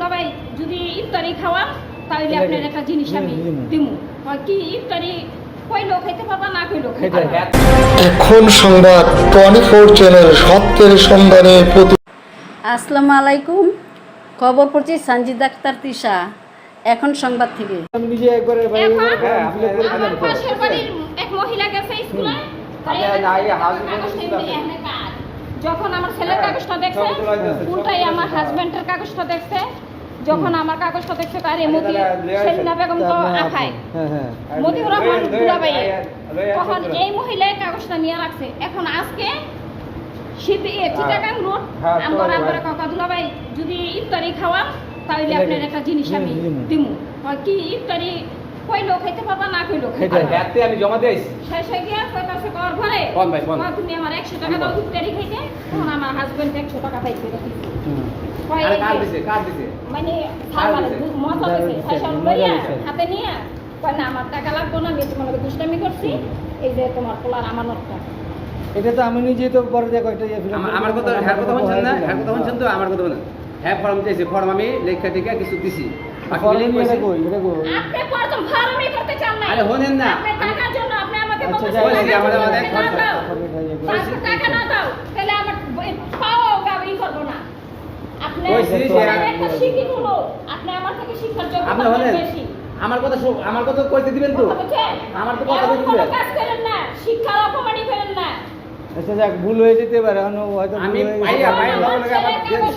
দুলাভাই যদি ইফতারি খাওয়ান তাহলে আপনার একটা জিনিস আমি। দিমু। কি ইফতারি। এখন সংবাদ টোয়েন্টি ফোর চ্যানেল সত্যের সন্ধানে প্রতি আসসালামু আলাইকুম। খবর পড়ছি সঞ্জিত আক্তার তিশা। এখন সংবাদ থেকে। আমি নিজে একবারে ভাই এখন হ্যাঁ, আমার পাশের বাড়ির এক মহিলা গেছে স্কুলে। যখন আমার ছেলের হ্যাঁ, কাগজটা দেখছে উল্টাই আমার। হাজবেন্ডের কাগজটা দেখছে। যখন আমার কাগজটা দেখছে তার এমতি সেলিনা বেগম তো। আখায় হ্যাঁ হ্যাঁ। মতিউর রহমান লয়ে- তখন এই মহিলায় কাগজটা নিয়ে রাখছে। এখন আজকে শীতে চিটাগাং রোড আমার আমার হয়। কাকা দুলাবাই যদি ইফতারি খাওয়াম তাহলে আপনার একটা জিনিস আমি। দিমু। কি ইফতারি কইলো না কইলো আমি জমা দিয়েছি শেষে গিয়া কইতাছে কর ঘরে কোন ভাই, কোন? তুমি আমার 100 টাকা দাও ইফতারি খাইতে তখন আমার হাজবেন্ড 100 টাকা পাইছে আরে এই কার যে- দিছে কার দিছে। মানে কার মজা মজা দিছে দিছে, লইয়া হাতে নিয়ে। কয় না আমার টাকা লাগবে না আমি তোমাকে দুষ্টামি করছি। এই যে তোমার পোলার আমানতটা। এটা তো আমি নিজে তো পরে দেখো একটা ইয়ে আমার- কথা হ্যাঁ কথা শুনছেন না হ্যাঁ কথা শুনছেন তো আমার কথা বলেন হ্যাঁ ফর্ম চাইছি ফর্ম আমি লেখা টেখা কিছু দিছি। বাকি ফরেন মিলিয়ে এটা কইছি। কই এটা কই আপনি প্রথম ফার্মই করতে চান না আরে হনেন না। আপনি টাকার জন্য আপনি আমাকে আচ্ছা, আমাদের- না খরচ- দাও। খরচ যাবে। পাঁচশো টাকা না দাও তাহলে আমার পাও গাবি করব না আপনি কইছি যে- আপনি একটা শিক্ষিত লোক আপনি আমার থেকে শিক্ষার আপনি যোগ্যতা হলেন বেশি আমার কথা শো- আমার কথা কইতে দিবেন তো? আমার তো কথা কোনো দিবেন কাজ করেন না শিক্ষার অপমানই করেন না আচ্ছা যাক ভুল হয়ে যেতে পারে হয়তো আমি হয়ে গেছে।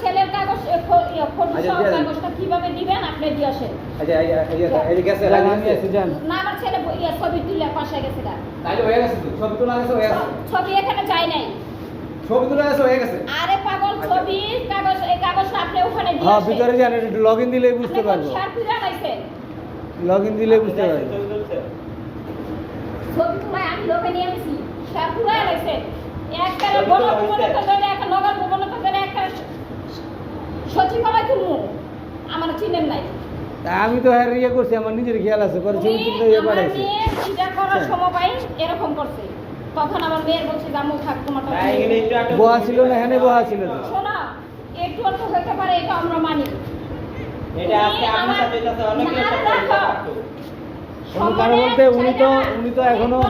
ছেলের কাগজ আচ্ছা। কাগজটা কীভাবে দিবেন? আপনি দিয়ে আসেন আচ্ছা। না আমার ছেলে ইয়ে ছবি তুলে পাশে গেছে গা। তাইলে হয়ে গেছে তো ছবি তোলা গেছে ছবি এখানে যায় নাই। ছবি তোলা গেছে হয়ে গেছে। আরে পাগল ছবি কাগজ এই কাগজটা আপনি ওখানে দিয়ে হ্যাঁ ভিতরে জানেন একটু লগ ইন বুঝতে পারব। শেয়ার করে আনাইছেন। লগ ইন দিলেই বুঝতে পারব। ছবি তুলে আমি লোকে নিয়ে গেছি। শেয়ার করে আনাইছেন একবারে বড় একটা নগর সচিবালয় আমার চিনেন নাই। তা আমি তো হ্যাঁ ইয়ে করছি আমার নিজের খেয়াল আছে পরে ছবি উনি তুলতে ইয়ে পাঠাইছি। করার সময় এরকম করছে। তখন আমার মেয়ের বলছে জামু থাক তোমার বহা ছিল না হ্যাঁ বহা ছিল তো। শোনা একটু অল্প হইতে পারে এটা আমরা মানি। এটা আজকে আমার- সাথে কারণ বলতে উনি তো উনি তো এখনও